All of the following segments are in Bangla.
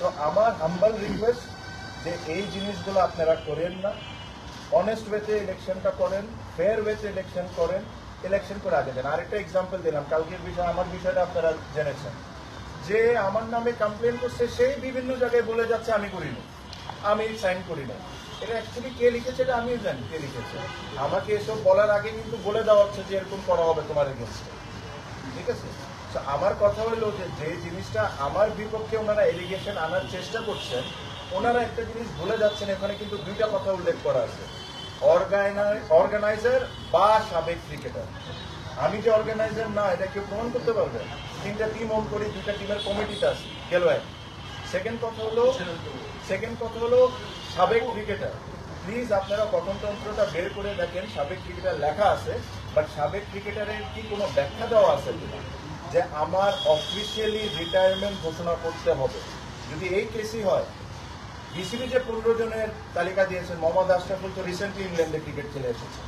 তো আমার হাম্বাল রিকোয়েস্ট যে এই জিনিসগুলো আপনারা করেন না। অনেস্ট ওয়েতে ইলেকশনটা করেন ফেয়ার ওয়েতে ইলেকশন করেন ইলেকশন করে আগে দেন। আরেকটা এক্সাম্পল দিলাম, কালকের বিষয়, আমার বিষয়টা আপনারা জেনেছেন। যে আমার নামে কমপ্লেন করছে, সেই বিভিন্ন জায়গায় বলে যাচ্ছে, আমি করিনি। আমি সাইন করি না এটা অ্যাকচুয়ালি কে লিখেছে এটা আমিও জানি কে লিখেছে। আমাকে এসব বলার আগে কিন্তু বলে দেওয়া হচ্ছে যে এরকম করা হবে তোমার এগেনস্টে ঠিক আছে? আমার কথা হলো যে যে জিনিসটা আমার বিপক্ষে ওনারা এলিগেশন আনার চেষ্টা করছেন, ওনারা একটা জিনিস ভুলে যাচ্ছেন, এখানে কিন্তু দুইটা কথা উল্লেখ করা আছে। অর্গানাইজার বা সাবেক ক্রিকেটার। আমি যে অর্গানাইজার না, এটা কেউ প্রমাণ করতে পারবে? তিনটা টিম ওন করি, দুইটা টিমের কমিটিতে আছি গেল এক সেকেন্ড কথা হলো সেকেন্ড কথা হলো সাবেক ক্রিকেটার প্লিজ আপনারা গঠনতন্ত্রটা বের করে দেখেন, সাবেক ক্রিকেটার লেখা আছে বাট সাবেক ক্রিকেটারের কি কোনো ব্যাখ্যা দেওয়া আছে কিনা? যে আমার অফিসিয়ালি রিটায়ারমেন্ট ঘোষণা করতে হবে। যদি এই কেসই হয় বিসিবি যে পনেরো জনের তালিকা দিয়েছেন, মোহাম্মদ আশরাফুল তো রিসেন্টলি ইংল্যান্ডে ক্রিকেট খেলে এসেছে।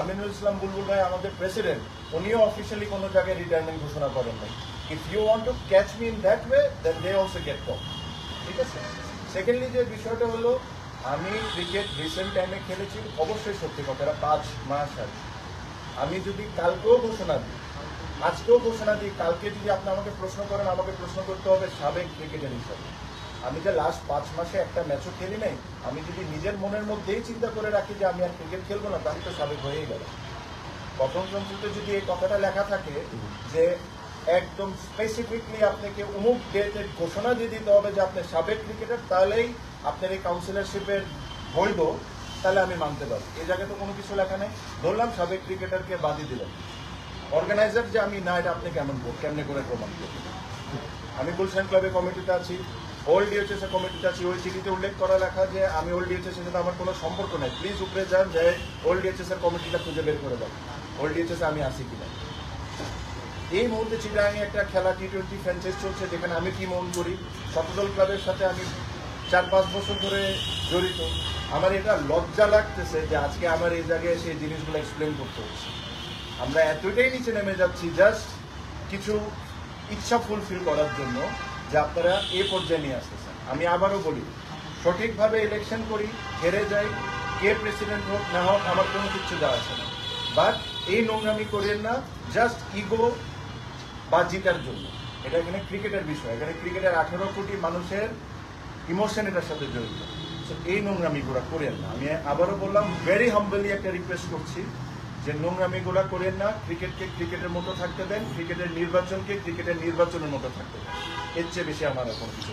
আমিনুল ইসলাম বুলবুল ভাই আমাদের প্রেসিডেন্ট উনিও অফিসিয়ালি কোনো জায়গায় রিটায়ারমেন্ট ঘোষণা করেন নাই। If you want to catch me in that way then they also get come ঠিক আছে? সেকেন্ডলি যে বিষয়টা হলো, আমি ক্রিকেট রিসেন্ট টাইমে খেলেছি, অবশ্যই সত্যি কথা পাঁচ মাস আগে। আমি যদি কালকেও ঘোষণা দিই আজকেও ঘোষণা দিই, কালকে যদি আপনি আমাকে প্রশ্ন করেন, আমাকে প্রশ্ন করতে হবে সাবেক ক্রিকেটার হিসাবে। আমি যে লাস্ট পাঁচ মাসে একটা ম্যাচও খেলি নাই, আমি যদি নিজের মনের মধ্যেই চিন্তা করে রাখি যে আমি আর ক্রিকেট খেলব না, তাহলে তো সাবেক হয়েই গেল। প্রথম তন্ত্রতে যদি এই কথাটা লেখা থাকে যে একদম স্পেসিফিকলি আপনাকে অমুক ডেটে ঘোষণা দিয়ে দিতে হবে যে আপনি সাবেক ক্রিকেটার তাহলেই আপনার এই কাউন্সিলরশিপের বৈধ তাহলে আমি মানতে পারি এই জায়গায় তো কোনো কিছু লেখা নেই। ধরলাম সাবেক ক্রিকেটারকে বাদই দিলাম। অর্গানাইজার যে আমি না, এটা আপনি কেমন কেমনে করে প্রমাণ করবেন? আমি গুলশান ক্লাবের কমিটিতে আছি ওল্ড ডিএচএস এর কমিটিতে আছি, ওই চিঠিতে উল্লেখ করা লেখা যে আমি ওল্ড ডিএচএস এর সাথে আমার কোনো সম্পর্ক নাই। প্লিজ উপরে যান যে ওল্ড ডিএচএস এর কমিটিটা খুঁজে বের করে দাও। ওল্ড ডিএচএস আমি আসি কিনা? এই মুহূর্তে চিটাগাঙে একটা খেলা টি টোয়েন্টি ফ্র্যাঞ্চাইজ চলছে, যেখানে আমি কি মন করি। শতদল ক্লাবের সাথে আমি চার পাঁচ বছর ধরে জড়িত। আমার এটা লজ্জা লাগতেছে যে আজকে আমার এই জায়গায় সেই জিনিসগুলো এক্সপ্লেন করতে হচ্ছে। আমরা এতটাই নিচে নেমে যাচ্ছি জাস্ট কিছু ইচ্ছা ফুলফিল করার জন্য যে আপনারা এ পর্যায়ে নিয়ে আসতেছেন। আমি আবারও বলি, সঠিকভাবে ইলেকশন করি, হেরে যাই, কে প্রেসিডেন্ট হোক না হোক, আমার কোনো কিছু দেওয়া আসে না। বাট এই নোংরামি করেন না জাস্ট ইগো বা জিতার জন্য। এটা এখানে ক্রিকেটের বিষয়। এখানে ক্রিকেটের আঠেরো কোটি মানুষের ইমোশন এটার সাথে জড়িত। এই নোংরামিগুলো করেন না। আমি আবারও বললাম ভেরি হাম্বলি একটা রিকোয়েস্ট করছি। যে নোংরামিগুলো করেন না, ক্রিকেটকে ক্রিকেটের মতো থাকতে দেন, ক্রিকেটের নির্বাচনকে ক্রিকেটের নির্বাচনের মতো থাকতে দেন এর চেয়ে বেশি আমার এখন কিছু।